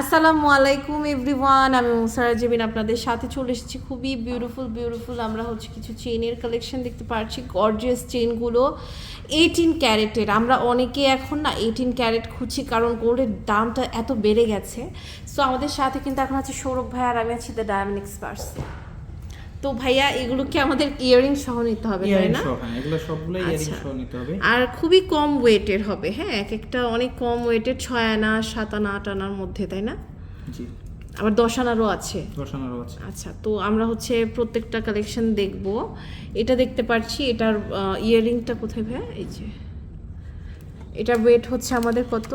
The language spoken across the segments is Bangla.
আসসালামু আলাইকুম এভরিওয়ান, আমি মুসারা জেবিন আপনাদের সাথে চলে এসেছি খুবই বিউটিফুল বিউটিফুল আমরা হচ্ছে কিছু চেনের কালেকশন দেখতে পাচ্ছি গর্জিয়াস চেনগুলো এইটিন ক্যারেটের আমরা অনেকে এখন না এইটিন ক্যারেট খুঁজছি কারণ গোল্ডের দামটা এত বেড়ে গেছে। সো আমাদের সাথে কিন্তু এখন আছে সৌরভ ভাই আর আমি আছি দ্য ডায়মন্ড এক্সপার্টস তো ভাইয়া এগুলো কি আমাদের ইয়ারিং সহ নিতে হবে তাই না? হ্যাঁ এগুলো সবগুলো ইয়ারিং আচ্ছা। সহ নিতে হবে। আর খুবই কম ওয়েটের হবে হ্যাঁ? এক একটা অনেক কম ওয়েটের ছয় আনা সাত আনা আট আনার মধ্যে তাই না? জি। আবার দশ আনারও আছে। দশ আনারও আছে। আচ্ছা তো আমরা হচ্ছে প্রত্যেকটা কালেকশন দেখব। এটা দেখতে পাচ্ছি এটার ইয়াররিংটা কোথায় ভাই এই যে। এটা ওয়েট হচ্ছে আমাদের কত?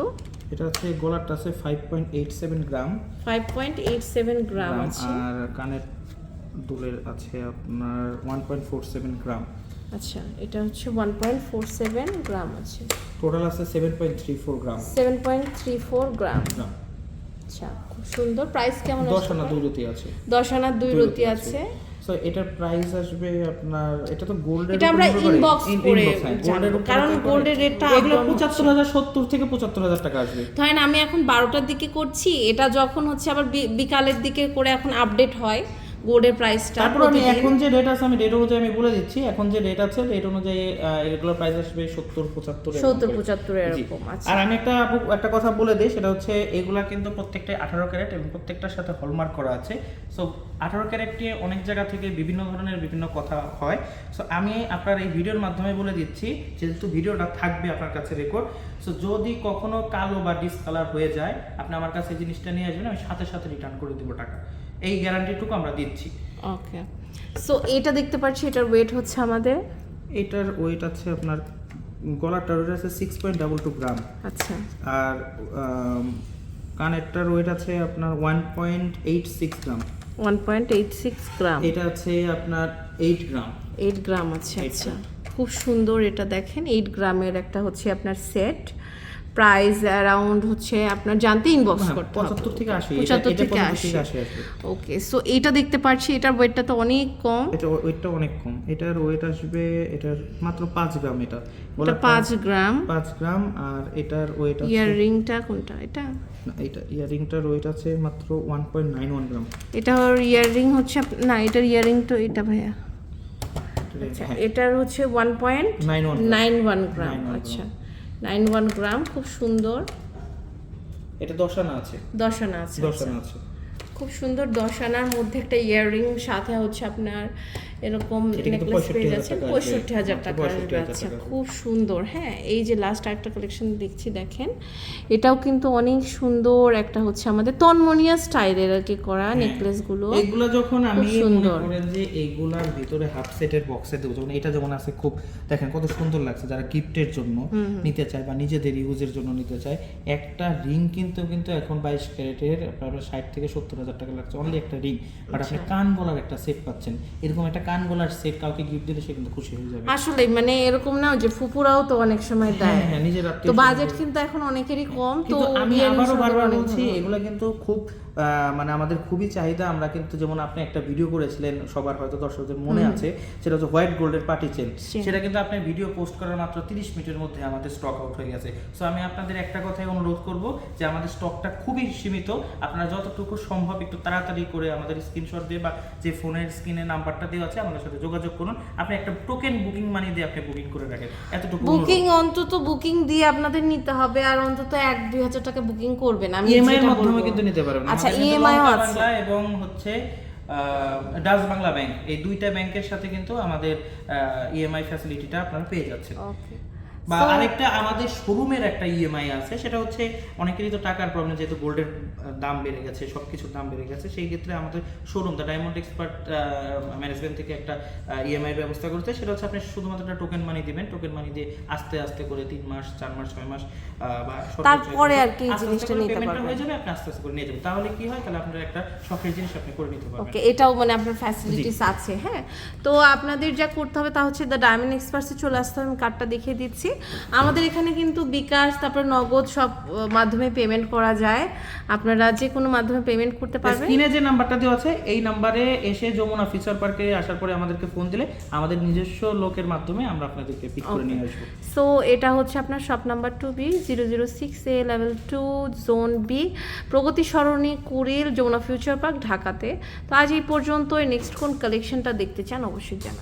এটা হচ্ছে গলারটা আছে five point eight seven gram five point eight seven gram gram, আছে। আর কানের দুলের আছে আপনার one point four seven gram. আচ্ছা এটা হচ্ছে one point four seven gram আছে। টোটাল আছে seven point three four gram. Seven point three four gram. আচ্ছা খুব সুন্দর। প্রাইস কেমন দশ আনা? দুই রতি আছে। দশ আনার দুই রতি রতি আছে। সো এটার প্রাইস আসবে আপনার এটা তো গোল্ডের এটা আমরা ইনবক্স করে। জানব। কারণ গোল্ডের রেটটা এগুলো পঁচাত্তর হাজার সত্তর থেকে পঁচাত্তর হাজার টাকা আসবে। ধরেন আমি এখন বারোটার দিকে করছি এটা যখন হচ্ছে আবার বিকালের দিকে করে এখন আপডেট হয় গোল্ডের প্রাইসটা তারপর আমি এখন যে রেট আছে আমি রেট অনুযায়ী আমি বলে দিচ্ছি এখন যে রেট আছে রেট অনুযায়ী আহ, এগুলোর প্রাইস আসবে সত্তর পঁচাত্তর সত্তর। পঁচাত্তর। এরকম আছে আর আমি একটা একটা কথা বলে দিই সেটা হচ্ছে এগুলা কিন্তু প্রত্যেকটা আঠারো ক্যারেট এবং প্রত্যেকটার সাথে হলমার্ক করা আছে সো আঠারো ক্যারেট নিয়ে অনেক জায়গা থেকে বিভিন্ন ধরনের বিভিন্ন কথা হয়। সো আমি আপনার এই ভিডিওর মাধ্যমে বলে দিচ্ছি যেহেতু ভিডিওটা থাকবে আপনার কাছে রেকর্ড সো যদি কখনো কালো বা ডিসকালার হয়ে যায় আপনি আমার কাছে এই জিনিসটা নিয়ে আসবেন আমি সাথে সাথে রিটার্ন করে দেবো টাকা। এই গ্যারান্টিটুকু আমরা দিচ্ছি। ওকে সো এটা দেখতে পাচ্ছি এটার ওয়েট হচ্ছে আমাদের? এটার ওয়েট আছে আপনার গলাটার ওয়েট আছে six point double two gram আচ্ছা। আর কানেরটার ওয়েট আছে আপনার one point eight six gram one point eight six gram এটা আছে আপনার এইট গ্রাম এইট গ্রাম আছে আচ্ছা। খুব সুন্দর এটা দেখেন এইট গ্রামের একটা হচ্ছে আপনার সেট প্রাইস অ্যারাউন্ড হচ্ছে আপনার জানতে ইনবক্স হ্যাঁ, করতে হবে। পঁচাত্তর থেকে আশি এটা- পঁচাত্তর এটা থেকে পঁচাত্তর আশি। থেকে আশি আসবে ওকে সো এটা দেখতে পাচ্ছি এটার ওয়েটটা তো অনেক কম। এটা ওয়েটটা অনেক কম। এটার ওয়েট আসবে এটার মাত্র পাঁচ গ্রাম এটা। গলাটা পাঁচ গ্রাম। পাঁচ গ্রাম আর এটার ওয়েট আছে ইয়ার রিংটা কোনটা? এটা? না, এটা ইয়ারিংটার ওয়েট আছে মাত্র one point nine one gram. এটা ইয়াররিং হচ্ছে না এটার ইয়াররিং তো এটা ভাইয়া। আচ্ছা হ্যাঁ। এটার হচ্ছে one point nine one nine one gram. আচ্ছা। নাইন ওয়ান গ্রাম খুব সুন্দর। এটা দশানা আছে। দশানা আছে দশ আচ্ছা। আছে। খুব সুন্দর দশানার মধ্যে একটা ইয়াররিং সাথে হচ্ছে আপনার এরকম নেকলেস পেয়ে 65,000 যাচ্ছেন। পঁয়ষট্টি হাজার টাকা 65,000 আচ্ছা খুব সুন্দর। হ্যাঁ এই যে লাস্ট একটা কালেকশন দেখছি দেখেন। এটাও কিন্তু অনেক সুন্দর একটা হচ্ছে আমাদের তন্মনিয়া স্টাইলের আর কি করা নেকলেসগুলো এগুলা যখন আমি সুন্দর। যে এইগুলার ভিতরে হাফ সেটের বক্সে দেবো যখন এটা যেমন আছে খুব দেখেন কত সুন্দর লাগছে যারা গিফটের জন্য নিতে চায় বা নিজেদের ইউজের জন্য নিতে চায় একটা রিং কিন্তু কিন্তু এখন বাইশ ক্যারেটের আপনার ষাট থেকে সত্তর হাজার টাকা লাগছে অনলি একটা রিং বাট আপনি আচ্ছা। কান গলার একটা সেট পাচ্ছেন এরকম একটা কান সেট কাউকে গিফট দিলে সে কিন্তু খুশি হয়ে যাবে। আসলে মানে এরকম না যে ফুপুরাও তো অনেক সময় দেয়। হ্যাঁ হ্যাঁ নিজের তো বাজেট কিন্তু এখন অনেকেরই কম তো আমি আবারও বারবার বলছি এগুলো কিন্তু খুব মানে আমাদের খুবই চাহিদা। আমরা কিন্তু যেমন আপনি একটা ভিডিও করেছিলেন সবার হয়তো দর্শকদের মনে আছে সেটা হচ্ছে হোয়াইট গোল্ডের পার্টি চেন সেটা কিন্তু আপনি ভিডিও পোস্ট করার মাত্র তিরিশ মিনিটের মধ্যে আমাদের স্টক আউট হয়ে গেছে। সো আমি আপনাদের একটা কথাই অনুরোধ করব যে আমাদের স্টকটা খুবই সীমিত। আপনারা যতটুকু সম্ভব একটু তাড়াতাড়ি করে আমাদের স্ক্রিনশট দিয়ে বা যে ফোনের স্ক্রিনে নাম্বারটা দেওয়া আছে আমাদের সাথে যোগাযোগ করুন। আপনি একটা টোকেন বুকিং মানি দিয়ে আপনি বুকিং করে রাখেন। এতটুকু বুকিং অন্তত বুকিং দিয়ে আপনাদের নিতে হবে আর অন্তত এক দুই হাজার টাকা বুকিং করবেন। আমি ইএমআই এর মাধ্যমে কিন্তু নিতে পারবেন। আচ্ছা ইএমআই আছে। এবং হচ্ছে ডাচ বাংলা ব্যাংক। এই দুইটা ব্যাংকের সাথে কিন্তু আমাদের ইএমআই ফ্যাসিলিটিটা আপনারা পেয়ে যাচ্ছেন। ওকে বা আরেকটা আমাদের শোরুমের একটা ইএমআই আছে সেটা হচ্ছে অনেকেরই তো টাকার প্রবলেম যেহেতু গোল্ডের দাম বেড়ে গেছে সব কিছুর দাম বেড়ে গেছে সেই ক্ষেত্রে আমাদের showroom the diamond expert management থেকে একটা ইএমআই ব্যবস্থা করেছে সেটা হচ্ছে আপনি শুধুমাত্র একটা টোকেন মানি দিবেন টোকেন মানি দিয়ে আস্তে আস্তে করে তিন মাস চার মাস ছয় মাস বা তারপরে আর কি এই বছর আস্তে আস্তে জিনিসটা নিতে পারবেন। হয়ে যাবে আপনি আস্তে আস্তে করে নিয়ে যাবেন। তাহলে কি হয়? তাহলে আপনার একটা শখের জিনিস আপনি করে নিতে পারবেন। ওকে এটাও মানে আপনার ফ্যাসিলিটিস আছে হ্যাঁ? তো আপনাদের যা করতে হবে তা হচ্ছে দ্য ডায়মন্ড এক্সপার্টসে চলে আসতে হবে আমি কার্ডটা দেখিয়ে দিচ্ছি। আমাদের এখানে কিন্তু বিকাশ তারপর নগদ সব মাধ্যমে পেমেন্ট করা যায়। আপনারা যে কোনো মাধ্যমে পেমেন্ট করতে পারবেন। স্ক্রিনে যে নাম্বারটা দেওয়া আছে এই নাম্বারে এসে যমুনা ফিচার পার্কে আসার পরে আমাদেরকে ফোন দিলে আমাদের নিজস্ব লোকের মাধ্যমে আমরা আপনাদেরকে পিক করে নিয়ে আসব। সো এটা হচ্ছে আপনার shop number two B zero zero six A level two zone B Pragati Sarani Kuril Jamuna future park ঢাকাতে। তো আজ এই পর্যন্ত নেক্সট কোন কালেকশনটা দেখতে চান অবশ্যই জানান